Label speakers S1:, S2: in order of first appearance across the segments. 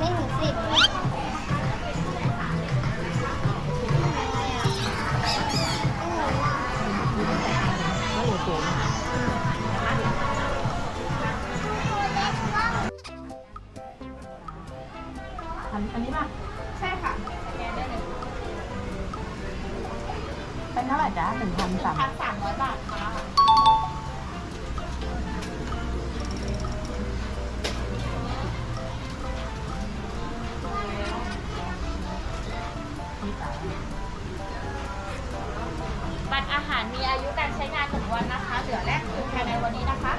S1: 目に水分 ลือแลกคืนภายในวันนี้นะคะ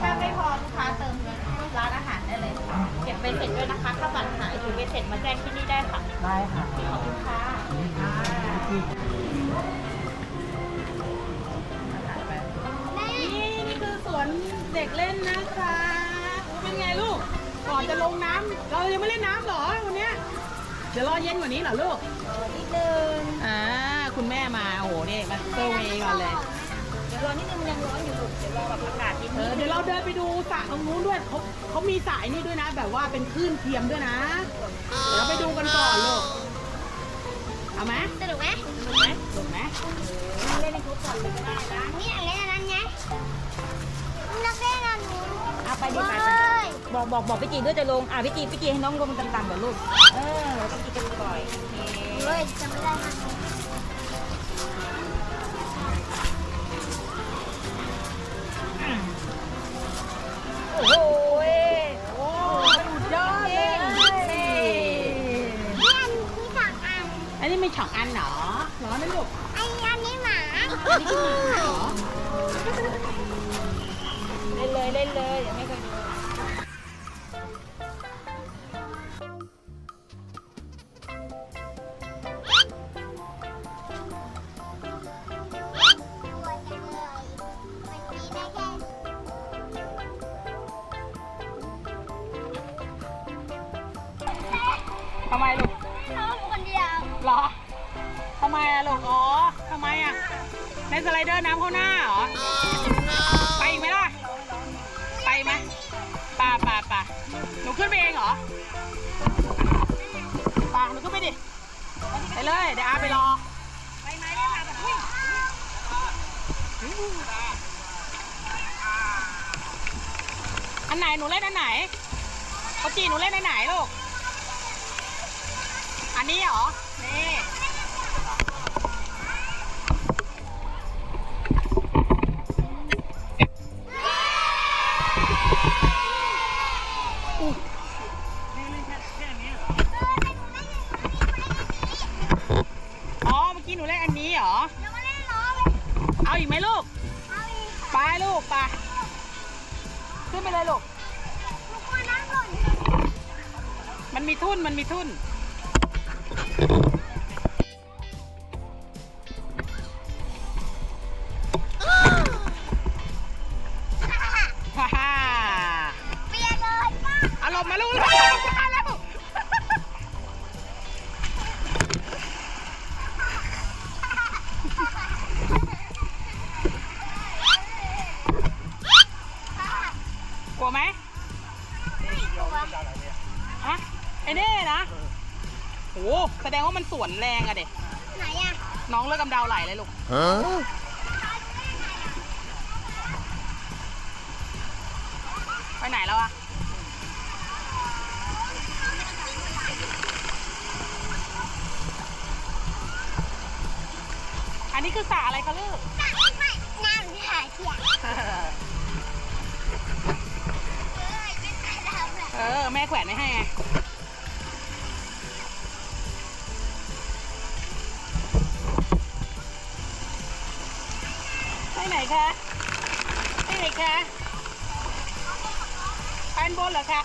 S1: ถ้าไม่พอลูกค้าเติมที่ร้านอาหารได้เลยเก็บไปเสร็จด้วยนะคะถ้าบัตรหายถือไปเสร็จมาแจ้งที่นี่ได้ค่ะ
S2: ได้ค่ะ
S1: ขอบคุณค่ะ
S3: นี่นี่คือสวนเด็กเล่นนะคะเป็นไงลูก ก่อนจะลงน้ำเรายังไม่เล่นน้ำเหรอวันเนี้ยเดี๋ยวรอเย็นกว่านี้เหรอลูก
S1: นิดนึง
S3: อ่าคุณแม่มาโอ้โหนี่มาเซอร์เวย์ก่อนเลย
S1: เดี๋ยวรอนิดนึงมันยังร้อนอยู่ลูกเดี๋ยวรอแบบอากาศนิด
S3: เอ
S1: นึ
S3: องเดี๋ยวเราเดินไปดูสระตรงนู้นด้วยเขาเขามีสระไอ้นี่ด้วยนะ แบบว่าเป็นคลื่นเทียมด้วยนะ เดี๋ยวเราไปดูกันก่อนลูกเอาไหม
S1: สนุกไหม
S3: ถูกไหมถูกไหม
S1: เล่นในกรุ๊ปก่อนเลยก็ได้นะ
S4: นี่อะไรอันนั้นไงนักเล่นอันนู้น
S1: เอาไปดิไปไป
S4: เฮ้ย
S1: บอกบอกบอกพี่จีด้วยจะลง อะพี่จีพี่จีให้น้องลงต่ำๆเดี๋ยวลูก เออต้องกินกันบ่อยโอเค
S4: เฮ้ยจำไม่ได้มัน
S3: ม่ฉองอันเหรอเหรอนั่นลูก
S4: อันนี้อันนี้หมา
S3: อันนี้คือหมาเหรอ
S4: ขึ้น
S3: ไปเองเหรอป่าหนูขึ้นไปดิ ไปเลย เดี๋ยวอาไปรอ
S1: ไปไหมได้มาแบบอุ้ย
S3: อันไหนหนูเล่นอันไหนเขาจีหนูเล่นอันไหนลูก อันนี้เหรอ นี่ ทุ่นมันมีทุ่น ฮ่าฮ่า
S4: เปียกเลยป้า
S3: อารมณ์มาลูก ไหลเลยลูก
S5: Huh?
S3: ไปไหนแล้วอะอันนี้คือสระอะไรคะลูก
S4: ไม่น้ำหาเถียงเฮ้ยไม่ใช่น้ำเลย
S3: เออ แม่แขวนไม่ให้ไง ไปไหนคะไปไหนคะไปบนเหรอคะ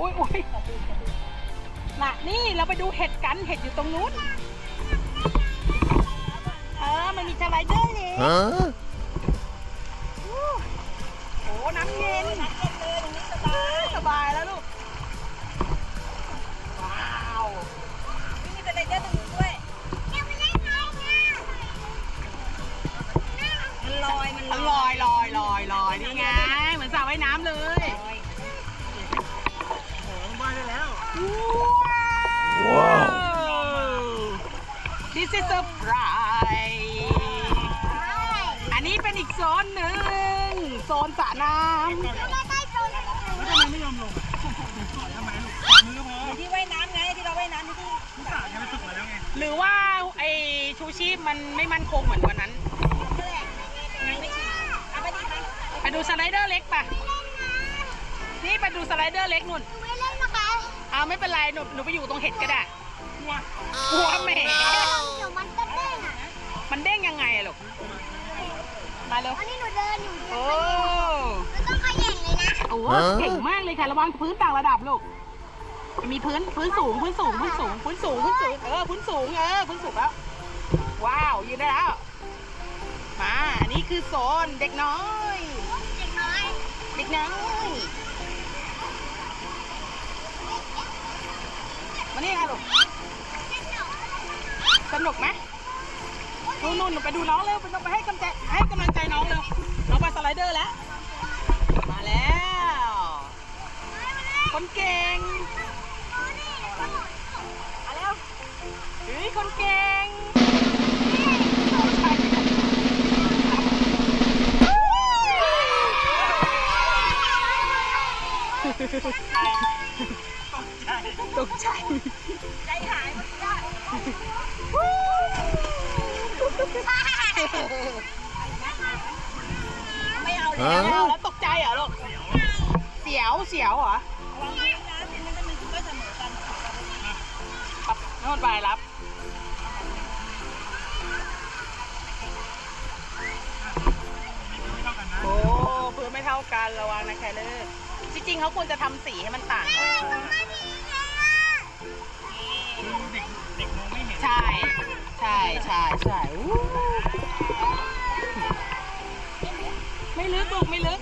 S3: อุ้ยอุ้ย น่ะนี่เราไปดูเห็ดกันเห็ดอยู่ตรงนู้น เออ มันมีชาสไลเดอร์นี่
S5: ฮะ
S3: โอ้โหน้ำเย็นลสบายสบายแล้วลูก ว้าวนี่
S1: มีสไเดอร์ตรงนู้นด้วย
S4: มันลอย
S1: มันลอย
S3: ลอยลอยยนี่ไง เหมือนสระว่ายน้ำเลย โอ้ยบ้านได้แล้ว this is a surprise อันนี้เป็นอีกโซนหนึ่งโซนสระน้
S4: ไม่ได้โดน
S5: แล้วทำไมไม่ยอมลงอะทำไมลูกขอมือก็พอ
S2: ที่ว่ายน้ำไงที่เราว่ายน้ำที่ที่
S5: ลูกสาวจะไปฝึกมาแล้วไง
S3: หรือว่าไอชูชีพมันไม่มั่นคงเหมือนวันนั้น
S2: ยังไม่ชินเอา
S3: ไปดูสไลเดอร์เล็กปะนี่ไปดูสไลเดอร์เล็กนุ่น
S4: ไม่เล่นนะคะ
S3: เอาไม่เป็นไรหนูหนูไปอยู่ตรงเห็ดก็ได้
S5: กลัว
S3: กลัวแหม
S4: มันเด้ง
S3: ยังไงอะลูก มาเร็ว
S4: อันนี้หนูเดินอยู่
S3: โอ้
S4: หนูต้องขย่งเลยนะ
S3: โอ้เก่งมากเลยค่ะ ระวังพื้นต่างระดับลูก มีพื้นพื้นสูงพื้นสูงพื้นสูงพื้นสูงพื้นสูง เออพื้นสูงเออพื้นสูงแล้ว ว้าวยืนได้แล้ว มาอันนี้คือโซนเด็กน้อย
S4: เด็กน้อย
S3: เด็กน้อยมานี่ค่ะลูก สนุกไหมนู่นนู่น หนูไปดูน้องเร็วไปไปให้กำลังใจให้กำลังใจน้องเร็วน้องไปสไลเดอร์แล้ว มาแล้ว คนเก่งมาแล้วเฮ้ยคนเก่งตกใจ
S2: ใจหายหมดยอด ไม่เอาเลย
S3: อ้าวแล้วตกใจเหรอลูก เสียวเสียวเหรอ
S2: วางพื้นน้ำสิมันจะมีก็เสมอกัน
S3: ครับโน่นไปรับ
S5: ไม่เท่ากันนะ
S3: โอ้พื้นไม่เท่ากันระวังนะแคลเลอร์จริงๆเขาควรจะทำสีให้มันต่างกัน
S5: คือเด็กเด็กมองไม่เห็น
S3: ใช่ใช่ใช่ใช่อู้ไม่ลึกลูกไม่ลึก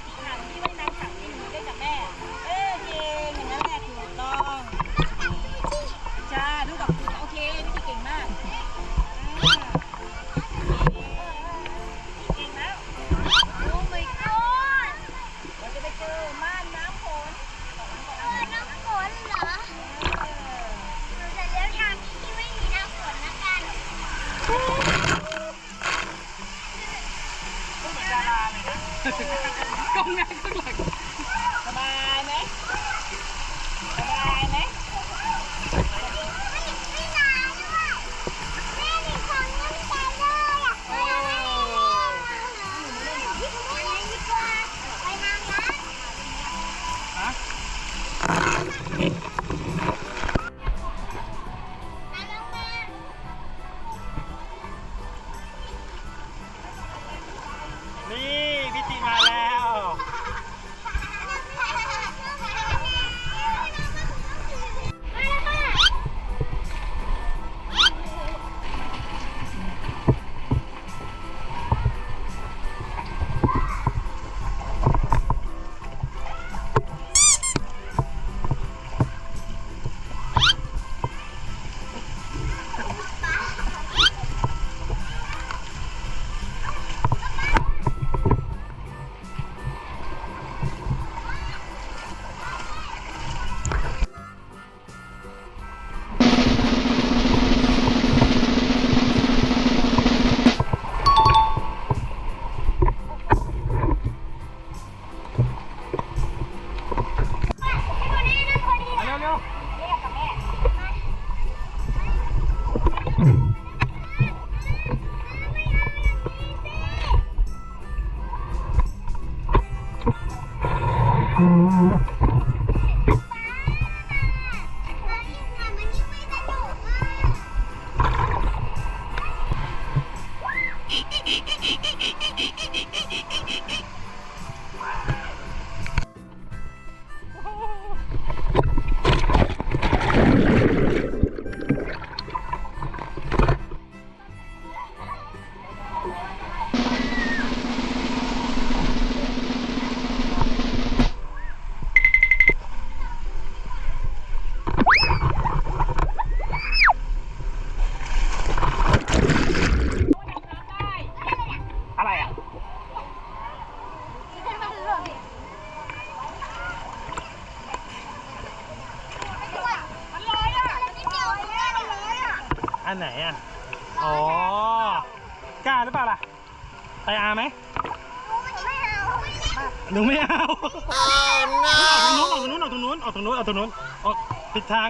S2: ไปอา
S4: ไห
S5: ม
S2: ไม่
S4: เอาหนูไม่
S5: เอาออกตรงนู้นออกตรงนู้นออกตรงนู้นออกตรงนู้นออกตรงนู้นออกผิดทาง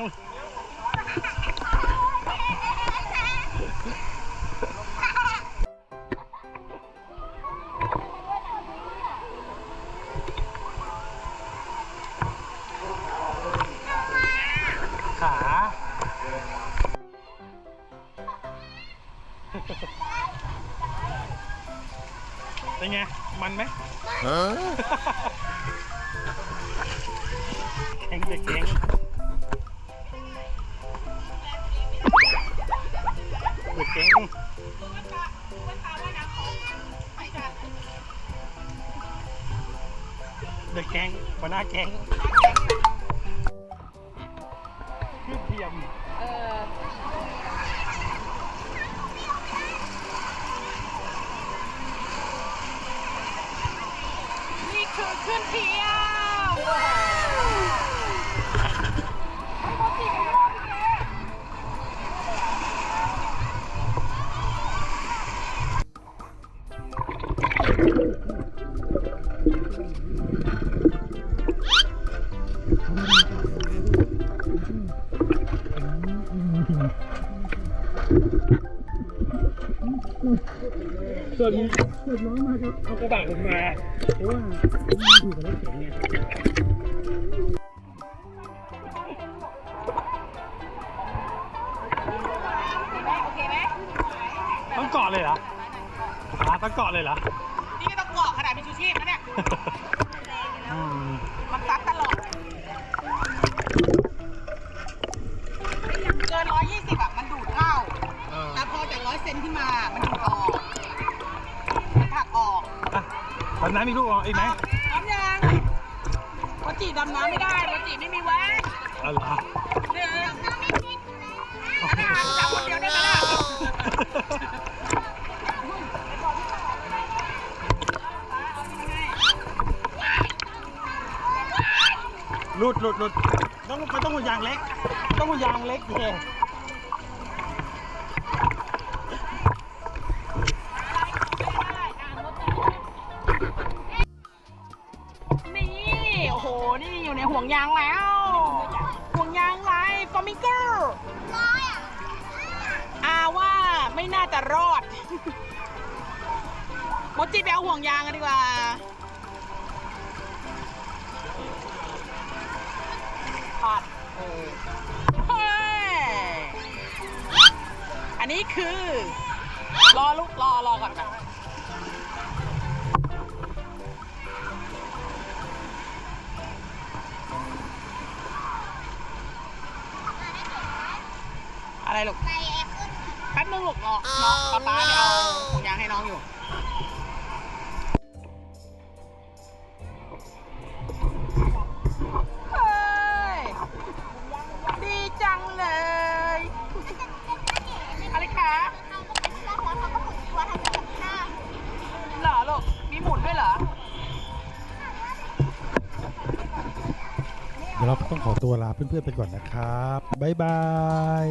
S5: มันไหมเก่งเด็กเก่งเด็กเก่งเด็กแก๊งหัวหน้าแก๊งคือเทียม
S3: เออ คือขึ้นเที่ยว
S5: ส่วนส่วนน้องมาครับเอากระบะลงมาเพราะว่า เกาะเลยเหรออ่าต้องเกาะเลยเหรอ
S3: นี่ไม่ต้องเกาะขนาดมีชูชีพนะเนี่ย
S5: อืม
S3: มันซัดตลอด เกินร้อยยี่สิบอะ มันดูดเข้า
S5: เออ
S3: แต่พอจากร้อยเซนขึ้นมา มันดูดออกมันผลักออก
S5: อะตอนนั้นมีลูกออกอีกไหม
S3: น้ำยังวจีดำน้ำไม่ได้วจีไม่มีแหวน
S5: อ๋อเหรอ
S3: หลุ
S5: ดหลุดหลุดต้องมันต้องหุ่นยางเล็ก ต้องหุ่นยางเล็กเอง
S3: นี่ โอ้โห นี่อยู่ในห่วงยางแล้ว ห่วงยางลายฟอมิงเกอร์อาว่าไม่น่าจะรอดโมจิไปเอาห่วงยางกันดีกว่า อันนี้คือ รอลูกรอรอก่อนนะอะไรลูก
S4: ไปแอปขึ้น
S3: แป๊บนึงลูกรอน้องป๊าป๊าไปเอาห่วงยางให้น้องอยู่ ดี๋ย
S4: วเรา
S6: ต้องขอตัวลาเพื่อนๆไปก่อนนะครับ บ๊ายบาย